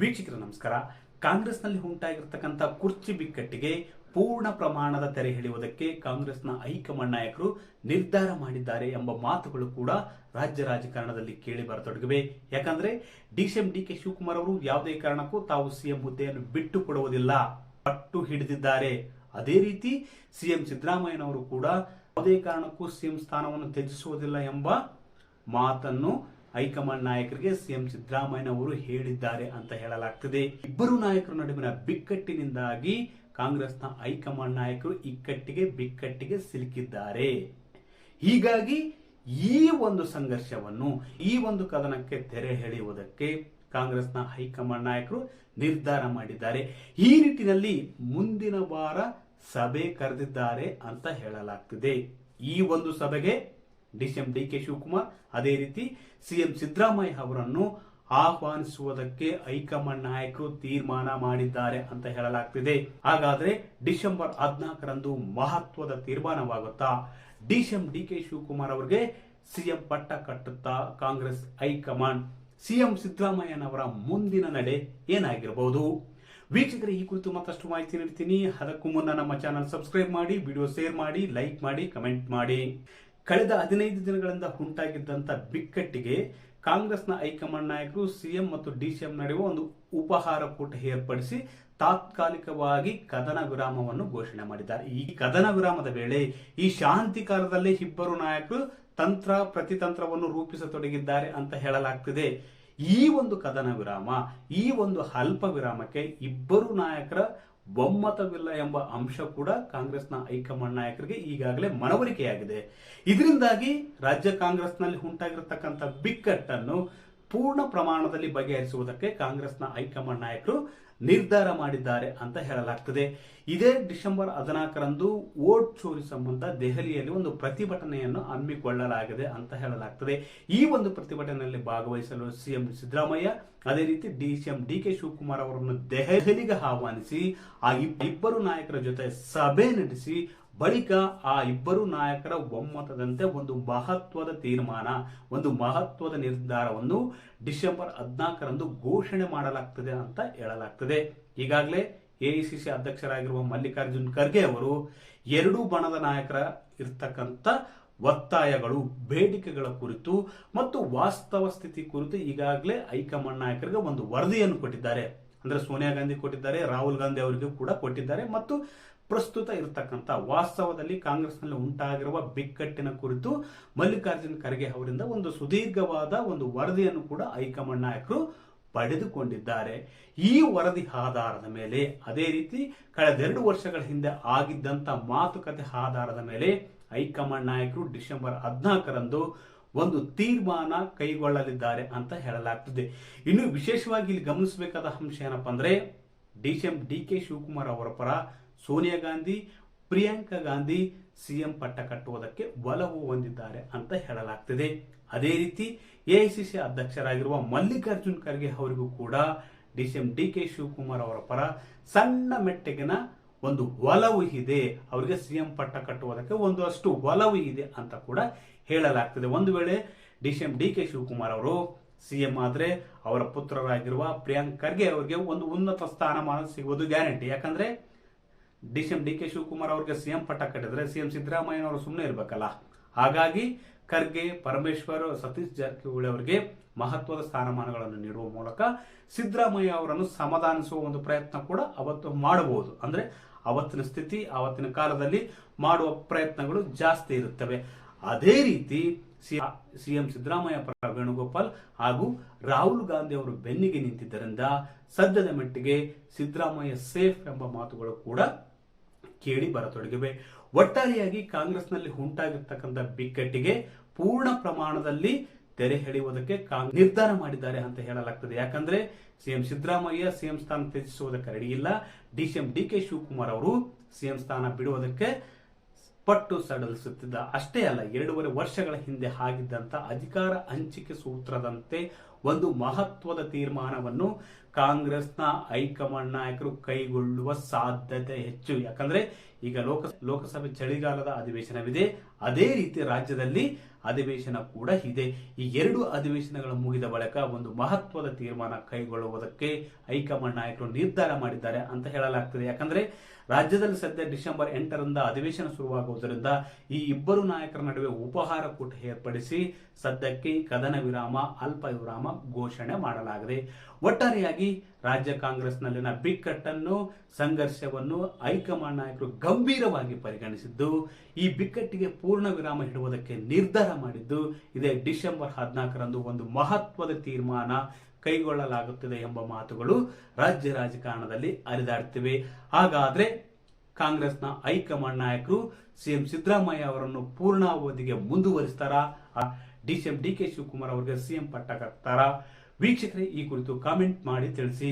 ವೀಕ್ಷಕರ, ನಮಸ್ಕಾರ. ಕಾಂಗ್ರೆಸ್ನಲ್ಲಿ ಉಂಟಾಗಿರ್ತಕ್ಕಂಥ ಕುರ್ಚಿ ಬಿಕ್ಕಟ್ಟಿಗೆ ಪೂರ್ಣ ಪ್ರಮಾಣದ ತೆರೆ ಹಿಡಿಯುವುದಕ್ಕೆ ಕಾಂಗ್ರೆಸ್ನ ಹೈಕಮಾಂಡ್ ನಾಯಕರು ನಿರ್ಧಾರ ಮಾಡಿದ್ದಾರೆ ಎಂಬ ಮಾತುಗಳು ಕೂಡ ರಾಜ್ಯ ರಾಜಕಾರಣದಲ್ಲಿ ಕೇಳಿ ಬರತೊಡಗಿವೆ. ಯಾಕಂದ್ರೆ, ಡಿಸಿಎಂ ಡಿ ಕೆ ಶಿವಕುಮಾರ್ ಅವರು ಯಾವುದೇ ಕಾರಣಕ್ಕೂ ತಾವು ಸಿಎಂ ಹುದ್ದೆಯನ್ನು ಬಿಟ್ಟು ಕೊಡುವುದಿಲ್ಲ. ಪಟ್ಟು ಹಿಡಿದಿದ್ದಾರೆ. ಅದೇ ರೀತಿ ಸಿಎಂ ಸಿದ್ದರಾಮಯ್ಯನವರು ಕೂಡ ಯಾವುದೇ ಕಾರಣಕ್ಕೂ ಸಿಎಂ ಸ್ಥಾನವನ್ನು ತ್ಯಜಿಸುವುದಿಲ್ಲ ಎಂಬ ಮಾತನ್ನು ಹೈಕಮಾಂಡ್ ನಾಯಕರಿಗೆ ಸಿಎಂ ಸಿದ್ದರಾಮಯ್ಯನವರು ಹೇಳಿದ್ದಾರೆ ಅಂತ ಹೇಳಲಾಗ್ತದೆ. ಇಬ್ಬರು ನಾಯಕರ ನಡುವಿನ ಬಿಕ್ಕಟ್ಟಿನಿಂದಾಗಿ ಕಾಂಗ್ರೆಸ್ನ ಹೈಕಮಾಂಡ್ ನಾಯಕರು ಇಕ್ಕಟ್ಟಿಗೆ ಬಿಕ್ಕಟ್ಟಿಗೆ ಸಿಲುಕಿದ್ದಾರೆ. ಹೀಗಾಗಿ ಈ ಒಂದು ಸಂಘರ್ಷವನ್ನು, ಈ ಒಂದು ಕದನಕ್ಕೆ ತೆರೆ ಎಳೆಯುವುದಕ್ಕೆ ಕಾಂಗ್ರೆಸ್ನ ಹೈಕಮಾಂಡ್ ನಾಯಕರು ನಿರ್ಧಾರ ಮಾಡಿದ್ದಾರೆ. ಈ ನಿಟ್ಟಿನಲ್ಲಿ ಮುಂದಿನ ವಾರ ಸಭೆ ಕರೆದಿದ್ದಾರೆ ಅಂತ ಹೇಳಲಾಗ್ತಿದೆ. ಈ ಒಂದು ಸಭೆಗೆ ಡಿಸಿಎಂ ಡಿ ಕೆ ಶಿವಕುಮಾರ್, ಅದೇ ರೀತಿ ಸಿಎಂ ಸಿದ್ದರಾಮಯ್ಯ ಅವರನ್ನು ಆಹ್ವಾನಿಸುವುದಕ್ಕೆ ಹೈಕಮಾಂಡ್ ನಾಯಕರು ತೀರ್ಮಾನ ಮಾಡಿದ್ದಾರೆ ಅಂತ ಹೇಳಲಾಗ್ತಿದೆ. ಹಾಗಾದ್ರೆ ಡಿಸೆಂಬರ್ ಹದಿನಾಲ್ಕರಂದು ಮಹತ್ವದ ತೀರ್ಮಾನವಾಗುತ್ತಾ? ಡಿಸಿಎಂ ಡಿ ಕೆ ಶಿವಕುಮಾರ್ ಅವರಿಗೆ ಸಿಎಂ ಪಟ್ಟ ಕಟ್ಟುತ್ತಾ ಕಾಂಗ್ರೆಸ್ ಹೈಕಮಾಂಡ್? ಸಿಎಂ ಸಿದ್ದರಾಮಯ್ಯನವರ ಮುಂದಿನ ನಡೆ ಏನಾಗಿರಬಹುದು ವೀಕ್ಷಕರೇ, ಈ ಕುರಿತು ಮತ್ತಷ್ಟು ಮಾಹಿತಿ ನೀಡ್ತೀನಿ. ಅದಕ್ಕೂ ಮುನ್ನ ನಮ್ಮ ಚಾನಲ್ ಸಬ್ಸ್ಕ್ರೈಬ್ ಮಾಡಿ, ವಿಡಿಯೋ ಶೇರ್ ಮಾಡಿ, ಲೈಕ್ ಮಾಡಿ, ಕಮೆಂಟ್ ಮಾಡಿ. ಕಳೆದ ಹದಿನೈದು ದಿನಗಳಿಂದ ಉಂಟಾಗಿದ್ದಂಥ ಬಿಕ್ಕಟ್ಟಿಗೆ ಕಾಂಗ್ರೆಸ್ನ ಹೈಕಮಾಂಡ್ ನಾಯಕರು ಸಿಎಂ ಮತ್ತು ಡಿಸಿಎಂ ನಡುವೆ ಒಂದು ಉಪಹಾರ ಕೂಟ ಏರ್ಪಡಿಸಿ ತಾತ್ಕಾಲಿಕವಾಗಿ ಕದನ ವಿರಾಮವನ್ನು ಘೋಷಣೆ ಮಾಡಿದ್ದಾರೆ. ಈ ಕದನ ವಿರಾಮದ ವೇಳೆ ಈ ಶಾಂತಿ ಕಾಲದಲ್ಲಿ ಇಬ್ಬರು ನಾಯಕರು ತಂತ್ರ ಪ್ರತಿತಂತ್ರವನ್ನು ರೂಪಿಸತೊಡಗಿದ್ದಾರೆ ಅಂತ ಹೇಳಲಾಗ್ತಿದೆ. ಈ ಒಂದು ಕದನ ವಿರಾಮ, ಈ ಒಂದು ಅಲ್ಪ ವಿರಾಮಕ್ಕೆ ಇಬ್ಬರು ನಾಯಕರ ಒಮ್ಮತವಿಲ್ಲ ಎಂಬ ಅಂಶ ಕೂಡ ಕಾಂಗ್ರೆಸ್ನ ಹೈಕಮಾಂಡ್ ನಾಯಕರಿಗೆ ಈಗಾಗಲೇ ಮನವರಿಕೆಯಾಗಿದೆ. ಇದರಿಂದಾಗಿ ರಾಜ್ಯ ಕಾಂಗ್ರೆಸ್ನಲ್ಲಿ ಉಂಟಾಗಿರತಕ್ಕಂಥ ಬಿಕ್ಕಟ್ಟನ್ನು ಪೂರ್ಣ ಪ್ರಮಾಣದಲ್ಲಿ ಬಗೆಹರಿಸುವುದಕ್ಕೆ ಕಾಂಗ್ರೆಸ್ನ ಹೈಕಮಾಂಡ್ ನಾಯಕರು ನಿರ್ಧಾರ ಮಾಡಿದ್ದಾರೆ ಅಂತ ಹೇಳಲಾಗ್ತದೆ. ಇದೇ ಡಿಸೆಂಬರ್ ಹದಿನಾಲ್ಕರಂದು ವೋಟ್ ಚೋರಿ ಸಂಬಂಧ ದೆಹಲಿಯಲ್ಲಿ ಒಂದು ಪ್ರತಿಭಟನೆಯನ್ನು ಹಮ್ಮಿಕೊಳ್ಳಲಾಗಿದೆ ಅಂತ ಹೇಳಲಾಗ್ತದೆ. ಈ ಒಂದು ಪ್ರತಿಭಟನೆಯಲ್ಲಿ ಭಾಗವಹಿಸಲು ಸಿಎಂ ಸಿದ್ದರಾಮಯ್ಯ, ಅದೇ ರೀತಿ ಡಿಸಿಎಂ ಡಿ ಕೆ ಶಿವಕುಮಾರ್ ಅವರನ್ನು ದೆಹಲಿಗೆ ಆಹ್ವಾನಿಸಿ, ಆ ಇಬ್- ಇಬ್ಬರು ನಾಯಕರ ಜೊತೆ ಸಭೆ ನಡೆಸಿ ಬಳಿಕ ಆ ಇಬ್ಬರು ನಾಯಕರ ಒಮ್ಮತದಂತೆ ಒಂದು ಮಹತ್ವದ ತೀರ್ಮಾನ, ಒಂದು ಮಹತ್ವದ ನಿರ್ಧಾರವನ್ನು ಡಿಸೆಂಬರ್ ಹದಿನಾಲ್ಕರಂದು ಘೋಷಣೆ ಮಾಡಲಾಗ್ತದೆ ಅಂತ ಹೇಳಲಾಗ್ತದೆ. ಈಗಾಗಲೇ ಎಐಸಿಸಿ ಅಧ್ಯಕ್ಷರಾಗಿರುವ ಮಲ್ಲಿಕಾರ್ಜುನ್ ಖರ್ಗೆ ಅವರು ಎರಡೂ ಬಣದ ನಾಯಕರ ಇರ್ತಕ್ಕಂಥ ಒತ್ತಾಯಗಳು, ಬೇಡಿಕೆಗಳ ಕುರಿತು ಮತ್ತು ವಾಸ್ತವ ಸ್ಥಿತಿ ಕುರಿತು ಈಗಾಗಲೇ ಹೈಕಮಾಂಡ್ ನಾಯಕರಿಗೆ ಒಂದು ವರದಿಯನ್ನು ಕೊಟ್ಟಿದ್ದಾರೆ. ಅಂದ್ರೆ ಸೋನಿಯಾ ಗಾಂಧಿ ಕೊಟ್ಟಿದ್ದಾರೆ, ರಾಹುಲ್ ಗಾಂಧಿ ಅವರಿಗೂ ಕೂಡ ಕೊಟ್ಟಿದ್ದಾರೆ ಮತ್ತು ಪ್ರಸ್ತುತ ಇರತಕ್ಕಂಥ ವಾಸ್ತವದಲ್ಲಿ ಕಾಂಗ್ರೆಸ್ನಲ್ಲಿ ಉಂಟಾಗಿರುವ ಬಿಕ್ಕಟ್ಟಿನ ಕುರಿತು ಮಲ್ಲಿಕಾರ್ಜುನ್ ಖರ್ಗೆ ಅವರಿಂದ ಒಂದು ಸುದೀರ್ಘವಾದ ಒಂದು ವರದಿಯನ್ನು ಕೂಡ ಹೈಕಮಾಂಡ್ ನಾಯಕರು ಪಡೆದುಕೊಂಡಿದ್ದಾರೆ. ಈ ವರದಿ ಆಧಾರದ ಮೇಲೆ, ಅದೇ ರೀತಿ ಕಳೆದೆರಡು ವರ್ಷಗಳ ಹಿಂದೆ ಆಗಿದ್ದಂತ ಮಾತುಕತೆ ಆಧಾರದ ಮೇಲೆ ಹೈಕಮಾಂಡ್ ನಾಯಕರು ಡಿಸೆಂಬರ್ ಹದಿನಾಲ್ಕರಂದು ಒಂದು ತೀರ್ಮಾನ ಕೈಗೊಳ್ಳಲಿದ್ದಾರೆ ಅಂತ ಹೇಳಲಾಗ್ತದೆ. ಇನ್ನು ವಿಶೇಷವಾಗಿ ಇಲ್ಲಿ ಗಮನಿಸಬೇಕಾದ ಅಂಶ ಏನಪ್ಪ ಅಂದ್ರೆ ಡಿಸಿಎಂ ಡಿ ಕೆ ಶಿವಕುಮಾರ್ ಅವರ ಪರ ಸೋನಿಯಾ ಗಾಂಧಿ, ಪ್ರಿಯಾಂಕಾ ಗಾಂಧಿ ಸಿಎಂ ಪಟ್ಟ ಕಟ್ಟುವುದಕ್ಕೆ ಒಲವು ಹೊಂದಿದ್ದಾರೆ ಅಂತ ಹೇಳಲಾಗ್ತಿದೆ. ಅದೇ ರೀತಿ ಎಐಸಿಸಿ ಅಧ್ಯಕ್ಷರಾಗಿರುವ ಮಲ್ಲಿಕಾರ್ಜುನ್ ಖರ್ಗೆ ಅವರಿಗೂ ಕೂಡ ಡಿಸಿಎಂ ಡಿ ಕೆ ಶಿವಕುಮಾರ್ ಅವರ ಪರ ಸಣ್ಣ ಮೆಟ್ಟಗಿನ ಒಂದು ಒಲವು ಇದೆ. ಅವರಿಗೆ ಸಿಎಂ ಪಟ್ಟ ಕಟ್ಟುವುದಕ್ಕೆ ಒಂದಷ್ಟು ಒಲವು ಇದೆ ಅಂತ ಕೂಡ ಹೇಳಲಾಗ್ತದೆ. ಒಂದು ವೇಳೆ ಡಿಸಿಎಂ ಡಿ ಕೆ ಶಿವಕುಮಾರ್ ಅವರು ಸಿಎಂ ಆದರೆ ಅವರ ಪುತ್ರರಾಗಿರುವ ಪ್ರಿಯಾಂಕ್ ಖರ್ಗೆ ಅವರಿಗೆ ಒಂದು ಉನ್ನತ ಸ್ಥಾನಮಾನ ಸಿಗುವುದು ಗ್ಯಾರಂಟಿ. ಯಾಕಂದ್ರೆ ಡಿಸಿಎಂ ಡಿ ಕೆ ಶಿವಕುಮಾರ್ ಅವರಿಗೆ ಸಿಎಂ ಪಟ್ಟ ಕಟ್ಟಿದ್ರೆ ಸಿಎಂ ಸಿದ್ದರಾಮಯ್ಯ ಅವರು ಸುಮ್ಮನೆ ಇರಬೇಕಲ್ಲ? ಹಾಗಾಗಿ ಖರ್ಗೆ, ಪರಮೇಶ್ವರ್, ಸತೀಶ್ ಜಾರಕಿಹೊಳಿ ಅವರಿಗೆ ಮಹತ್ವದ ಸ್ಥಾನಮಾನಗಳನ್ನು ನೀಡುವ ಮೂಲಕ ಸಿದ್ದರಾಮಯ್ಯ ಅವರನ್ನು ಸಮಾಧಾನಿಸುವ ಒಂದು ಪ್ರಯತ್ನ ಕೂಡ ಅವತ್ತು ಮಾಡಬಹುದು. ಅಂದ್ರೆ ಅವತ್ತಿನ ಸ್ಥಿತಿ ಅವತ್ತಿನ ಕಾಲದಲ್ಲಿ ಮಾಡುವ ಪ್ರಯತ್ನಗಳು ಜಾಸ್ತಿ ಇರುತ್ತವೆ. ಅದೇ ರೀತಿ ಸಿಎಂ ಸಿದ್ದರಾಮಯ್ಯ ಪರ ವೇಣುಗೋಪಾಲ್ ಹಾಗೂ ರಾಹುಲ್ ಗಾಂಧಿ ಅವರು ಬೆನ್ನಿಗೆ ನಿಂತಿದ್ದರಿಂದ ಸದ್ಯದ ಮಟ್ಟಿಗೆ ಸಿದ್ದರಾಮಯ್ಯ ಸೇಫ್ ಎಂಬ ಮಾತುಗಳು ಕೂಡ ಕೇಳಿ ಬರತೊಡಗಿವೆ. ಒಟ್ಟಾರೆಯಾಗಿ ಕಾಂಗ್ರೆಸ್ನಲ್ಲಿ ಉಂಟಾಗಿರ್ತಕ್ಕಂಥ ಬಿಕ್ಕಟ್ಟಿಗೆ ಪೂರ್ಣ ಪ್ರಮಾಣದಲ್ಲಿ ತೆರೆ ಎಳೆಯುವುದಕ್ಕೆ ನಿರ್ಧಾರ ಮಾಡಿದ್ದಾರೆ ಅಂತ ಹೇಳಲಾಗ್ತದೆ. ಯಾಕಂದ್ರೆ ಸಿಎಂ ಸಿದ್ದರಾಮಯ್ಯ ಸಿಎಂ ಸ್ಥಾನ ತ್ಯಜಿಸುವುದಕ್ಕೆ ರೆಡಿ ಇಲ್ಲ. ಡಿಸಿಎಂ ಡಿ ಕೆ ಶಿವಕುಮಾರ್ ಅವರು ಸಿಎಂ ಸ್ಥಾನ ಬಿಡುವುದಕ್ಕೆ ಪಟ್ಟು ಸಡಲಿಸುತ್ತಿದ್ದ. ಅಷ್ಟೇ ಅಲ್ಲ, ಎರಡೂವರೆ ವರ್ಷಗಳ ಹಿಂದೆ ಆಗಿದ್ದಂಥ ಅಧಿಕಾರ ಹಂಚಿಕೆ ಸೂತ್ರದಂತೆ ಒಂದು ಮಹತ್ವದ ತೀರ್ಮಾನವನ್ನು ಕಾಂಗ್ರೆಸ್ನ ಹೈಕಮಾಂಡ್ ನಾಯಕರು ಕೈಗೊಳ್ಳುವ ಸಾಧ್ಯತೆ ಹೆಚ್ಚು. ಯಾಕಂದ್ರೆ ಈಗ ಲೋಕ ಲೋಕಸಭೆ ಚಳಿಗಾಲದ ಅಧಿವೇಶನವಿದೆ. ಅದೇ ರೀತಿ ರಾಜ್ಯದಲ್ಲಿ ಅಧಿವೇಶನ ಕೂಡ ಇದೆ. ಈ ಎರಡು ಅಧಿವೇಶನಗಳು ಮುಗಿದ ಬಳಿಕ ಒಂದು ಮಹತ್ವದ ತೀರ್ಮಾನ ಕೈಗೊಳ್ಳುವುದಕ್ಕೆ ಹೈಕಮಾಂಡ್ ನಾಯಕರು ನಿರ್ಧಾರ ಮಾಡಿದ್ದಾರೆ ಅಂತ ಹೇಳಲಾಗ್ತದೆ. ಯಾಕಂದ್ರೆ ರಾಜ್ಯದಲ್ಲಿ ಸದ್ಯ ಡಿಸೆಂಬರ್ ಎಂಟರಿಂದ ಅಧಿವೇಶನ ಶುರುವಾಗುವುದರಿಂದ ಈ ಇಬ್ಬರು ನಾಯಕರ ನಡುವೆ ಉಪಹಾರ ಕೂಟ ಏರ್ಪಡಿಸಿ ಸದ್ಯಕ್ಕೆ ಕದನ ವಿರಾಮ ಅಲ್ಪ ವಿರಾಮ ಘೋಷಣೆ ಮಾಡಲಾಗಿದೆ. ಒಟ್ಟಾರೆಯಾಗಿ ರಾಜ್ಯ ಕಾಂಗ್ರೆಸ್ನಲ್ಲಿನ ಬಿಕ್ಕಟ್ಟನ್ನು, ಸಂಘರ್ಷವನ್ನು ಹೈಕಮಾಂಡ್ ನಾಯಕರು ಗಂಭೀರವಾಗಿ ಪರಿಗಣಿಸಿದ್ದು, ಈ ಬಿಕ್ಕಟ್ಟಿಗೆ ಪೂರ್ಣ ವಿರಾಮ ಇಡುವುದಕ್ಕೆ ನಿರ್ಧಾರ ಮಾಡಿದ್ದು, ಇದೇ ಡಿಸೆಂಬರ್ ಹದಿನಾಲ್ಕರಂದು ಒಂದು ಮಹತ್ವದ ತೀರ್ಮಾನ ಕೈಗೊಳ್ಳಲಾಗುತ್ತದೆ ಎಂಬ ಮಾತುಗಳು ರಾಜ್ಯ ರಾಜಕಾರಣದಲ್ಲಿ ಹರಿದಾಡ್ತಿವೆ. ಹಾಗಾದ್ರೆ ಕಾಂಗ್ರೆಸ್ನ ಹೈಕಮಾಂಡ್ ನಾಯಕರು ಸಿಎಂ ಸಿದ್ದರಾಮಯ್ಯ ಅವರನ್ನು ಪೂರ್ಣಾವಧಿಗೆ ಮುಂದುವರಿಸ್ತಾರಾ? ಡಿಸಿಎಂ ಡಿ ಕೆ ಶಿವಕುಮಾರ್ ಅವರಿಗೆ ಸಿಎಂ ಪಟ್ಟ ಕಟ್ತಾರಾ? ವೀಕ್ಷಕರೇ ಈ ಕುರಿತು ಕಾಮೆಂಟ್ ಮಾಡಿ ತಿಳಿಸಿ.